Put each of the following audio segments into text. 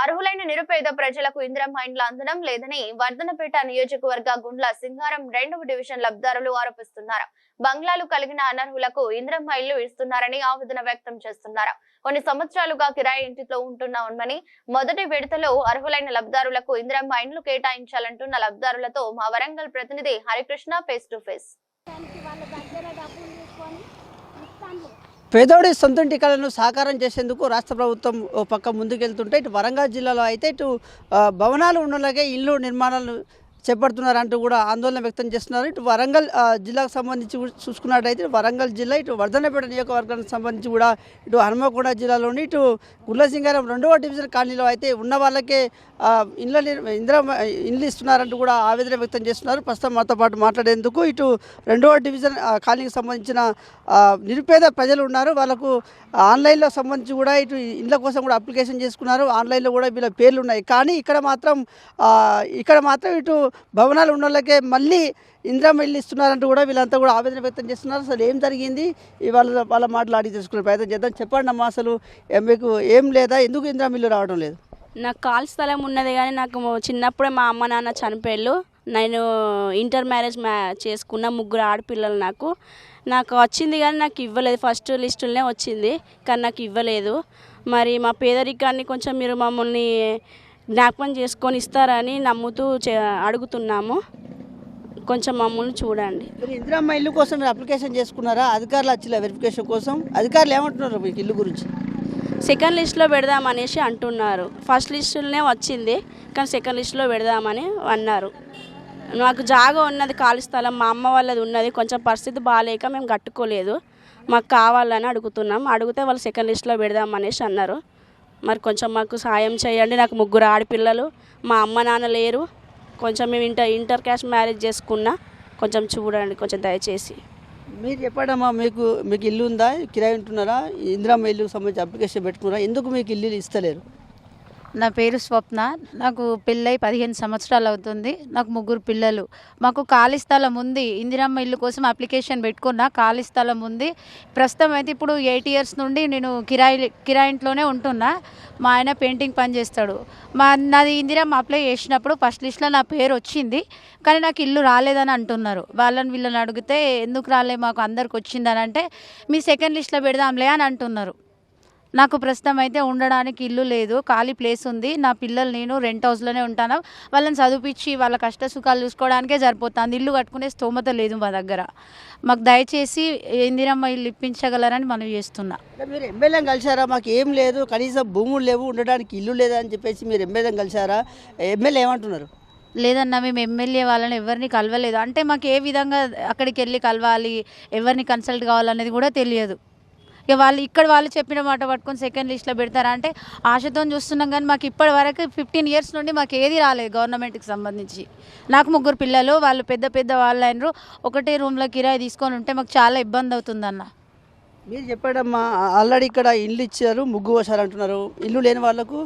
అర్హులైన నిరుపేద ప్రజలకు ఇందిరమ్మ ఇండ్లు అందడం లేదని వర్ధనపేట నియోజకవర్గ గుండ్ల సింగారం రెండవ డివిజన్ లబ్ధారులు ఆరోపిస్తున్నారు. బంగ్లాలు కలిగిన అనర్హులకు ఇందిరమ్మ ఇల్లు ఇస్తున్నారని ఆవేదన వ్యక్తం చేస్తున్నారు. కొన్ని సంవత్సరాలుగా కిరాయి ఇంటిలో ఉంటున్నామని మొదటి విడతలో అర్హులైన లబ్ధారులకు ఇందిరమ్మ ఇండ్లు కేటాయించాలంటున్న లబ్ధారులతో మా వరంగల్ ప్రతినిధి హరికృష్ణ ఫేస్ టు ఫేస్ దానికి వాళ్ళ దగ్గర డబ్బులు తీసుకొని ఇస్తాను పేదోడి సొంతంటి కళను సాకారం చేసేందుకు రాష్ట్ర ప్రభుత్వం ఓ పక్క ముందుకెళ్తుంటే ఇటు వరంగల్ జిల్లాలో అయితే ఇటు భవనాలు ఉన్నలాగే ఇల్లు నిర్మాణాలు చేపడుతున్నారంటూ కూడా ఆందోళన వ్యక్తం చేస్తున్నారు. ఇటు వరంగల్ జిల్లాకు సంబంధించి కూడా చూసుకున్నట్టయితే వరంగల్ జిల్లా ఇటు వర్ధనపేట నియోజకవర్గానికి సంబంధించి కూడా ఇటు హనుమకొండ జిల్లాలోని ఇటు గుల్లసింగారం రెండవ డివిజన్ కాలనీలో అయితే ఉన్న వాళ్ళకే ఇండ్ల ఇంద్ర ఇండ్లు ఇస్తున్నారంటూ కూడా ఆవేదన వ్యక్తం చేస్తున్నారు. ప్రస్తుతం మాతో పాటు మాట్లాడేందుకు ఇటు రెండవ డివిజన్ కాలనీకి సంబంధించిన నిరుపేద ప్రజలు ఉన్నారు. వాళ్ళకు ఆన్లైన్లో సంబంధించి కూడా ఇటు ఇండ్ల కోసం కూడా అప్లికేషన్ చేసుకున్నారు. ఆన్లైన్లో కూడా వీళ్ళ పేర్లు ఉన్నాయి. కానీ ఇక్కడ మాత్రం ఇక్కడ మాత్రం ఇటు భవనాలు ఉన్న వాళ్ళకే మళ్ళీ ఇందిరామ ఇల్లు ఇస్తున్నారంటూ కూడా వీళ్ళంతా కూడా ఆవేదన వ్యక్తం చేస్తున్నారు. అసలు ఏం జరిగింది? ఇవాళ వాళ్ళ మాటలు అడిగి తెలుసుకునే ప్రయత్నం చేద్దాం. చెప్పండి అమ్మా అసలు మీకు ఏం లేదా? ఎందుకు ఇందిరామ ఇల్లు రావడం లేదు? నాకు కాల్ స్థలం ఉన్నది కానీ నాకు చిన్నప్పుడే మా అమ్మ నాన్న చనిపోయారు నేను ఇంటర్ మ్యారేజ్ మ్యా చేసుకున్న ముగ్గురు ఆడపిల్లలు నాకు. నాకు వచ్చింది కానీ నాకు ఇవ్వలేదు. ఫస్ట్ లిస్టులోనే వచ్చింది కానీ నాకు ఇవ్వలేదు. మరి మా పేదరికాన్ని కొంచెం మీరు మమ్మల్ని జ్ఞాపకం చేసుకొని ఇస్తారని నమ్ముతూ చే- అడుగుతున్నాము. కొంచెం మమ్మల్ని చూడండి. మీరు ఇందిరామ్మ ఇల్లు కోసం అప్లికేషన్ చేసుకున్నారా? అధికారులు వచ్చిన వెరిఫికేషన్ కోసం? అధికారులు ఏమంటున్నారు మీకు ఇల్లు గురించి? సెకండ్ లిస్ట్లో పెడదామనేసి అంటున్నారు. ఫస్ట్ లిస్టులోనే వచ్చింది కానీ సెకండ్ లిస్ట్లో పెడదామని అన్నారు. నాకు జాగా ఉన్నది ఖాళీ స్థలం మా అమ్మ వాళ్ళది ఉన్నది కొంచెం పరిస్థితి బాగాలేక మేము కట్టుకోలేదు. మాకు కావాలని అడుగుతున్నాం. అడిగితే వాళ్ళు సెకండ్ లిస్ట్లో పెడదామనేసి అన్నారు. మరి కొంచెం మాకు సాయం చేయండి. నాకు ముగ్గురు ఆడపిల్లలు మా అమ్మ నాన్న లేరు. కొంచెం మేము ఇంటర్ ఇంటర్ క్యాస్ట్ మ్యారేజ్ చేసుకున్నా కొంచెం చూడండి కొంచెం దయచేసి. మీరు చెప్పడమ్మా మీకు మీకు ఇల్లు ఉందా? కిరాయి ఉంటున్నారా? ఇందిరామ్మ ఇల్లు సంబంధించి అప్లికేషన్ పెట్టుకున్నారా? ఎందుకు మీకు ఇల్లు ఇస్తలేరు? నా పేరు స్వప్న. నాకు పెళ్ళై పదిహేను సంవత్సరాలు అవుతుంది. నాకు ముగ్గురు పిల్లలు. మాకు ఖాళీ స్థలం ఉంది. ఇందిరమ్మ ఇల్లు కోసం అప్లికేషన్ పెట్టుకున్నా ఖాళీ స్థలం ఉంది. ప్రస్తుతం అయితే ఇప్పుడు ఎయిట్ ఇయర్స్ నుండి నేను కిరాయి కిరాయింట్లోనే ఉంటున్నా. మా ఆయన పెయింటింగ్ పని చేస్తాడు. మా నాది ఇందిరమ్మ అప్లై చేసినప్పుడు ఫస్ట్ లిస్ట్లో నా పేరు వచ్చింది. కానీ నాకు ఇల్లు రాలేదని అంటున్నారు. వాళ్ళని వీళ్ళని అడిగితే ఎందుకు రాలే మాకు అందరికి వచ్చిందని అంటే మీ సెకండ్ లిస్ట్లో పెడదాంలే అని అంటున్నారు. నాకు ప్రస్తుతం అయితే ఉండడానికి ఇల్లు లేదు ఖాళీ ప్లేస్ ఉంది. నా పిల్లలు నేను రెంట్ హౌస్లోనే ఉంటాను. వాళ్ళని చదివించి వాళ్ళ కష్ట సుఖాలు చూసుకోవడానికే సరిపోతుంది. ఇల్లు కట్టుకునే స్తోమత లేదు మా దగ్గర. మాకు దయచేసి ఇందిరమ్మ ఇల్లు ఇప్పించగలరని మనం చేస్తున్నా. మీరు ఎమ్మెల్యేని కలిశారా? మాకు ఏం లేదు. కనీసం భూములు లేవు ఉండడానికి ఇల్లు లేదా అని చెప్పేసి మీరు ఎమ్మెల్యేని కలిశారా? ఎమ్మెల్యే ఏమంటున్నారు? లేదన్నా మేము ఎమ్మెల్యే వాళ్ళని ఎవరిని కలవలేదు. అంటే మాకు ఏ విధంగా అక్కడికి వెళ్ళి కలవాలి ఎవరిని కన్సల్ట్ కావాలనేది కూడా తెలియదు. ఇక వాళ్ళు ఇక్కడ వాళ్ళు చెప్పిన మాట పట్టుకొని సెకండ్ లిస్ట్లో పెడతారా? అంటే ఆశతో చూస్తున్నాం కానీ మాకు ఇప్పటి వరకు ఫిఫ్టీన్ ఇయర్స్ నుండి మాకు ఏది రాలేదు గవర్నమెంట్కి సంబంధించి. నాకు ముగ్గురు పిల్లలు వాళ్ళు పెద్ద పెద్ద వాళ్ళు అయినరు ఒకటే రూమ్లో కిరాయి తీసుకొని ఉంటే మాకు చాలా ఇబ్బంది అవుతుందన్న. మీరు చెప్పాడమ్మా ఆల్రెడీ ఇక్కడ ఇల్లు ఇచ్చారు ముగ్గు పోసారు అంటున్నారు. ఇల్లు లేని వాళ్ళకు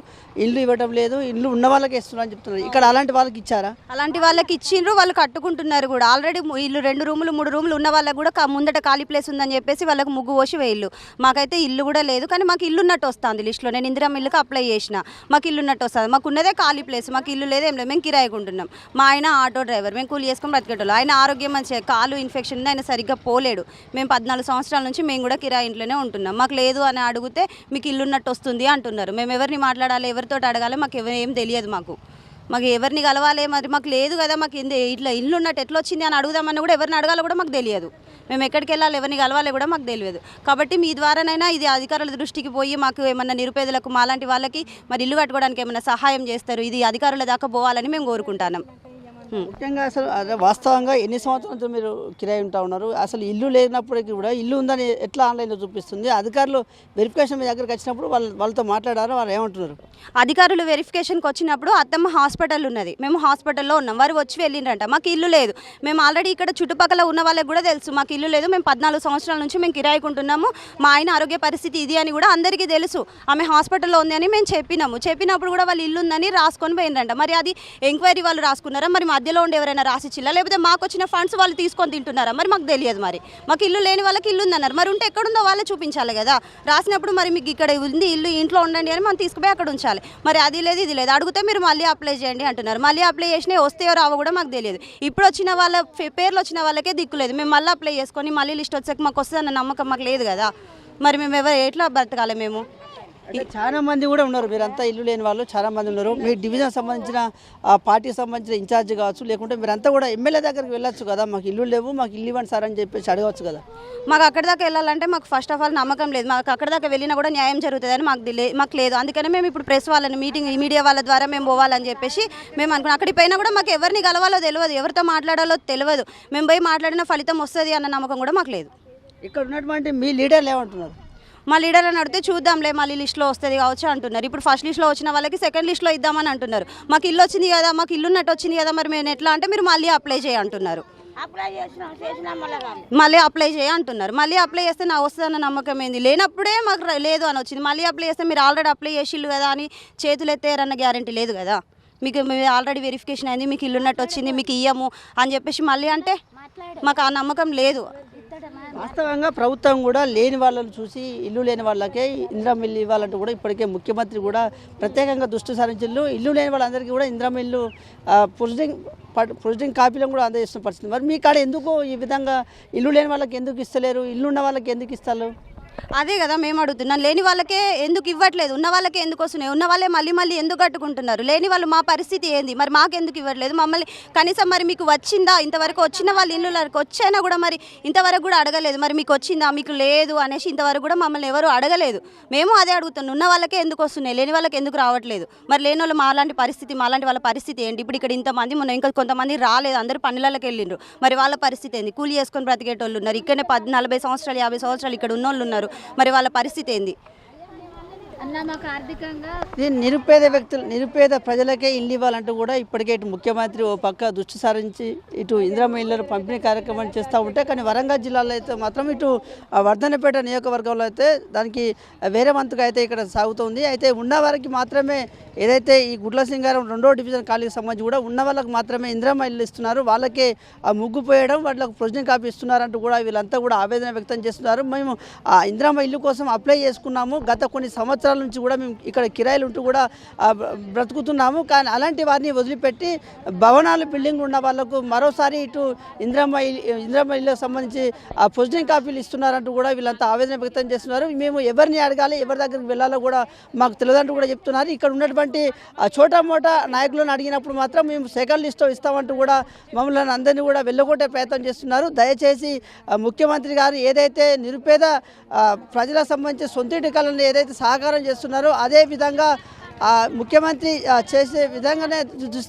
ఇల్లు ఇవ్వడం లేదు ఇల్లు ఉన్న వాళ్ళకి ఇస్తున్నారు అని చెప్తున్నారు. ఇక్కడ అలాంటి వాళ్ళకి ఇచ్చారా? అలాంటి వాళ్ళకి ఇచ్చిండ్రు వాళ్ళు కట్టుకుంటున్నారు కూడా. ఆల్రెడీ ఇల్లు రెండు రూములు మూడు రూములు ఉన్న వాళ్ళకి కూడా ముందట ఖాళీ ప్లేస్ ఉందని చెప్పేసి వాళ్ళకి ముగ్గు పోసి వేయిల్లు. మాకైతే ఇల్లు కూడా లేదు కానీ మాకు ఇల్లు ఉన్నట్టు వస్తుంది లిస్ట్లో నేను ఇందిరా ఇల్లుకి అప్లై చేసిన. మాకు ఇల్లు ఉన్నట్టు వస్తుంది. మాకు ఉన్నదే ఖాళీ ప్లేస్ మాకు ఇల్లు లేదు ఏం లేదు. మేము కిరాయికుంటున్నాం మా ఆయన ఆటో డ్రైవర్ మేము కూలి చేసుకొని బ్రతికేటోళ్ళు. ఆయన ఆరోగ్యం మంచిగా కాలు ఇన్ఫెక్షన్ ఉంది ఆయన సరిగ్గా పోలేడు. మేము పద్నాలుగు సంవత్సరాల నుంచి మేము కూడా కిరాయి ఇంట్లోనే ఉంటున్నాం. మాకు లేదు అని అడిగితే మీకు ఇల్లు ఉన్నట్టు వస్తుంది అంటున్నారు. మేము ఎవరిని మాట్లాడాలి ఎవరితో అడగాలి మాకు ఏం తెలియదు మాకు. మాకు ఎవరిని కలవాలి మరి? మాకు లేదు కదా మాకు ఇంది ఇట్లా ఇల్లు ఉన్నట్టు ఎట్లా వచ్చింది అని అడుగుదామని కూడా ఎవరిని అడగాలో కూడా మాకు తెలియదు. మేము ఎక్కడికి వెళ్ళాలి ఎవరిని కలవాలి కూడా మాకు తెలియదు. కాబట్టి మీ ద్వారానైనా ఇది అధికారుల దృష్టికి పోయి మాకు ఏమన్నా నిరుపేదలకు మాలాంటి వాళ్ళకి మరి ఇల్లు కట్టుకోవడానికి ఏమైనా సహాయం చేస్తారు? ఇది అధికారుల దాకా పోవాలని మేము కోరుకుంటున్నాం. ముఖ్యంగా అసలు అదే వాస్తవంగా ఎన్ని సంవత్సరాల నుంచి మీరు కిరాయి ఉంటా ఉన్నారు? అసలు ఇల్లు లేనప్పటికీ కూడా ఇల్లు ఉందని ఎట్లా ఆన్లైన్లో చూపిస్తుంది? అధికారులు వెరిఫికేషన్ మీ దగ్గరికి వచ్చినప్పుడు వాళ్ళు వాళ్ళతో మాట్లాడారు? వాళ్ళు ఏమంటున్నారు? అధికారులు వెరిఫికేషన్కి వచ్చినప్పుడు అత్తమ్మ హాస్పిటల్ ఉన్నది. మేము హాస్పిటల్లో ఉన్నాం. వారు వచ్చి వెళ్ళిండ్రంట. మాకు ఇల్లు లేదు. మేము ఆల్రెడీ ఇక్కడ చుట్టుపక్కల ఉన్న వాళ్ళకి కూడా తెలుసు. మాకు ఇల్లు లేదు. మేము పద్నాలుగు సంవత్సరాల నుంచి మేము కిరాయికుంటున్నాము మా ఆయన ఆరోగ్య పరిస్థితి ఇది అని కూడా అందరికీ తెలుసు. ఆమె హాస్పిటల్లో ఉంది అని మేము చెప్పినాము. చెప్పినప్పుడు కూడా వాళ్ళు ఇల్లు ఉందని రాసుకొని పోయిండ్రంట మరి అది ఎంక్వైరీ వాళ్ళు రాసుకున్నారా? మరి మా మధ్యలో ఉండి ఎవరైనా రాసిచ్చిల్లా లేకపోతే మాకు వచ్చిన ఫండ్స్ వాళ్ళు తీసుకొని తింటున్నారా? మరి మాకు తెలియదు మరి. మాకు ఇల్లు లేని వాళ్ళకి ఇల్లు ఉందన్నారు. మరి ఉంటే ఎక్కడుందో వాళ్ళే చూపించాలి కదా. రాసినప్పుడు మరి మీకు ఇక్కడ ఉంది ఇల్లు ఇంట్లో ఉండండి అని మనం తీసుకుపోయి అక్కడ ఉంచాలి. మరి అది లేదు ఇది లేదు. అడిగితే మీరు మళ్ళీ అప్లై చేయండి అంటున్నారు. మళ్ళీ అప్లై చేసినా వస్తాయో రావో కూడా మాకు తెలియదు. ఇప్పుడు వచ్చిన వాళ్ళ పేర్లు వచ్చిన వాళ్ళకే దిక్కులేదు మేము మళ్ళీ అప్లై చేసుకొని మళ్ళీ లిస్ట్ వచ్చాక మాకు వస్తుందన్న నమ్మకం మాకు లేదు కదా. మరి మేము ఎవరు ఎట్లా బ్రతకాలి మేము? అంటే చాలా మంది కూడా ఉన్నారు. మీరంతా ఇల్లు లేని వాళ్ళు చాలా మంది ఉన్నారు. మీ డివిజన్ సంబంధించిన ఆ పార్టీకి సంబంధించిన ఇన్ఛార్జ్ కావచ్చు లేకుంటే మీరంతా కూడా ఎమ్మెల్యే దగ్గరికి వెళ్ళొచ్చు కదా. మాకు ఇల్లు లేవు మాకు ఇల్లు ఇవ్వండి సార్ అని చెప్పేసి అడగవచ్చు కదా. మాకు అక్కడి దాకా వెళ్ళాలంటే మాకు ఫస్ట్ ఆఫ్ ఆల్ నమ్మకం లేదు. మాకు అక్కడి దాకా వెళ్ళినా కూడా న్యాయం జరుగుతుందని మాకు మాకు లేదు. అందుకనే మేము ఇప్పుడు ప్రెస్ వాళ్ళని మీటింగ్ మీడియా వాళ్ళ ద్వారా మేము పోవాలని చెప్పేసి మేము అనుకున్నాం. అక్కడికి పోయినా కూడా మాకు ఎవరిని కలవాలో తెలియదు. ఎవరితో మాట్లాడాలో తెలియదు. మేము పోయి మాట్లాడిన ఫలితం వస్తుంది అన్న నమ్మకం కూడా మాకు లేదు. ఇక్కడ ఉన్నటువంటి మీ లీడర్లు ఏమంటున్నారు? మా లీడర్లను అడిగితే చూద్దాంలే మళ్ళీ లిస్ట్లో వస్తుంది కావచ్చు అంటున్నారు. ఇప్పుడు ఫస్ట్ లిస్ట్లో వచ్చిన వాళ్ళకి సెకండ్ లిస్ట్లో ఇద్దామని అంటున్నారు. మాకు ఇల్లు వచ్చింది కదా మాకు ఇల్లు ఉన్నట్టు వచ్చింది కదా మరి మేము ఎట్లా అంటే మీరు మళ్ళీ అప్లై చేయ అంటున్నారు. మళ్ళీ అప్లై చేయ అంటున్నారు. మళ్ళీ అప్లై చేస్తే నా వస్తుందన్న నమ్మకం ఏంది? లేనప్పుడే మాకు లేదు అని వచ్చింది. మళ్ళీ అప్లై చేస్తే మీరు ఆల్రెడీ అప్లై చేసిల్లు కదా అని చేతులు ఎత్తేరన్న గ్యారంటీ లేదు కదా. మీకు ఆల్రెడీ వెరిఫికేషన్ అయింది మీకు ఇల్లు ఉన్నట్టు వచ్చింది మీకు ఇయ్యము అని చెప్పేసి మళ్ళీ అంటే మాకు ఆ నమ్మకం లేదు. వాస్తవంగా ప్రభుత్వం కూడా లేని వాళ్ళని చూసి ఇల్లు లేని వాళ్ళకే ఇంద్రం ఇల్లు ఇవ్వాలంటూ కూడా ఇప్పటికే ముఖ్యమంత్రి కూడా ప్రత్యేకంగా దృష్టి సారించిల్లు ఇల్లు లేని వాళ్ళందరికీ కూడా ఇంద్రం ఇల్లు ప్రొసీడింగ్ ప్రొసీడింగ్ కాపీలను కూడా అందజేస్తున్న పరిస్థితి. మరి మీ కాడ ఎందుకు ఈ విధంగా ఇల్లు లేని వాళ్ళకి ఎందుకు ఇస్తలేరు? ఇల్లు ఉన్న వాళ్ళకి ఎందుకు ఇస్తారు? అదే కదా మేము అడుగుతున్నాం. లేని వాళ్ళకే ఎందుకు ఇవ్వట్లేదు? ఉన్న వాళ్ళకే ఎందుకు వస్తున్నాయి? ఉన్న వాళ్ళే మళ్ళీ మళ్ళీ ఎందుకు కట్టుకుంటున్నారు? లేని వాళ్ళు మా పరిస్థితి ఏంది? మరి మాకు ఎందుకు ఇవ్వట్లేదు? మమ్మల్ని కనీసం మరి మీకు వచ్చిందా? ఇంతవరకు వచ్చిన వాళ్ళ ఇల్లులకు వచ్చైనా కూడా మరి ఇంతవరకు కూడా అడగలేదు. మరి మీకు వచ్చిందా? మీకు లేదు అనేసి ఇంతవరకు కూడా మమ్మల్ని ఎవరు అడగలేదు. మేము అదే అడుగుతున్నాం. ఉన్న వాళ్ళకే ఎందుకు వస్తున్నాయి? లేని వాళ్ళకి ఎందుకు రావట్లేదు? మరి లేని వాళ్ళు మాలాంటి పరిస్థితి మాలాంటి వాళ్ళ పరిస్థితి ఏంటి? ఇప్పుడు ఇక్కడ ఇంతమంది మొన్న ఇంకా కొంతమంది రాలేదు. అందరూ పనులకి వెళ్ళిండ్రు. మరి వాళ్ళ పరిస్థితి ఏంది? కూలి చేసుకొని బ్రతికేటోళ్ళు ఉన్నారు. ఇక్కడనే పద్ నలభై సంవత్సరాలు యాభై సంవత్సరాలు ఇక్కడ ఉన్నోళ్ళు ఉన్నారు. మరి వాళ్ళ పరిస్థితి ఏంది? అన్న మాకు ఆర్థికంగా నిరుపేద వ్యక్తులు నిరుపేద ప్రజలకే ఇల్లు ఇవ్వాలంటూ కూడా ఇప్పటికే ఇటు ముఖ్యమంత్రి ఓ పక్క దృష్టి సారించి ఇటు ఇందిరమ్మ ఇళ్ళను పంపిణీ కార్యక్రమం చేస్తూ ఉంటే కానీ వరంగల్ జిల్లాలో అయితే మాత్రం ఇటు వర్ధనపేట నియోజకవర్గంలో అయితే దానికి వేరే వంతుగా అయితే ఇక్కడ సాగుతుంది. అయితే ఉన్న వారికి మాత్రమే ఏదైతే ఈ గుడ్ల సింగారం రెండో డివిజన్ ఖాళీకి సంబంధించి కూడా ఉన్న వాళ్ళకి మాత్రమే ఇందిరమ్మ ఇల్లు ఇస్తున్నారు. వాళ్ళకే ఆ ముగ్గు పోయడం వాళ్ళకి ప్రొసీడింగ్ కాపీ ఇస్తున్నారంటూ కూడా వీళ్ళంతా కూడా ఆవేదన వ్యక్తం చేస్తున్నారు. మేము ఆ ఇందిరమ్మ ఇల్లు కోసం అప్లై చేసుకున్నాము. గత కొన్ని సంవత్సరాలు నుంచి కూడా మేము ఇక్కడ కిరాయిలు ఉంటూ కూడా బ్రతుకుతున్నాము. కానీ అలాంటి వారిని వదిలిపెట్టి భవనాలు బిల్డింగ్ ఉన్న వాళ్ళకు మరోసారి ఇటు ఇంద్రమ్మ ఇల్లు- సంబంధించి ఆ పొజిటివ్ కాపీలు ఇస్తున్నారంటూ కూడా వీళ్ళంతా ఆవేదన వ్యక్తం చేస్తున్నారు. మేము ఎవరిని అడగాలి ఎవరి దగ్గరికి వెళ్ళాలో కూడా మాకు తెలియదంటూ కూడా చెప్తున్నారు. ఇక్కడ ఉన్నటువంటి ఆ చోటా మోటా నాయకులను అడిగినప్పుడు మాత్రం మేము సెకండ్ లిస్ట్ ఇస్తామంటూ కూడా మమ్మల్ని అందరినీ కూడా వెళ్ళగొట్టే ప్రయత్నం చేస్తున్నారు. దయచేసి ముఖ్యమంత్రి గారు ఏదైతే నిరుపేద ప్రజలకు సంబంధించి సొంతింటి కళలను ఏదైతే సహకారం చేస్తున్నారు అదే విధంగా ముఖ్యమంత్రి చేసే విధంగానే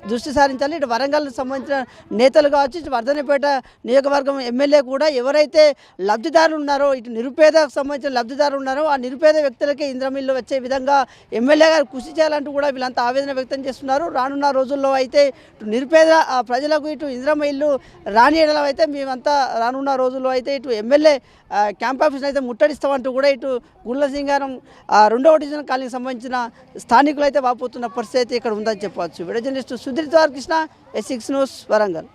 దృష్టి సారించాలి. ఇటు వరంగల్ సంబంధించిన నేతలు కావచ్చు ఇటు వర్ధనపేట నియోజకవర్గం ఎమ్మెల్యే కూడా ఎవరైతే లబ్ధిదారులు ఉన్నారో ఇటు నిరుపేదకు సంబంధించిన లబ్ధిదారులు ఉన్నారో ఆ నిరుపేద వ్యక్తులకే ఇంద్రమిల్లు వచ్చే విధంగా ఎమ్మెల్యే గారు కృషి చేయాలంటూ కూడా వీళ్ళంతా ఆవేదన వ్యక్తం చేస్తున్నారు. రానున్న రోజుల్లో అయితే ఇటు నిరుపేద ఆ, ప్రజలకు ఇటు ఇంద్రమ్మ ఇల్లు రానియడం అయితే మేమంతా రానున్న రోజుల్లో అయితే ఇటు ఎమ్మెల్యే క్యాంప్ ఆఫీస్ని అయితే ముట్టడిస్తామంటూ కూడా ఇటు గుళ్ళ సింగారం ఆ, రెండవ డివిజన్ కాలనీకి సంబంధించిన స్థానికులు అయితే వాపోతున్న పరిస్థితి ఇక్కడ ఉందని చెప్పవచ్చు. Video journalist Sudhir Dwarakrishna S six news Warangal.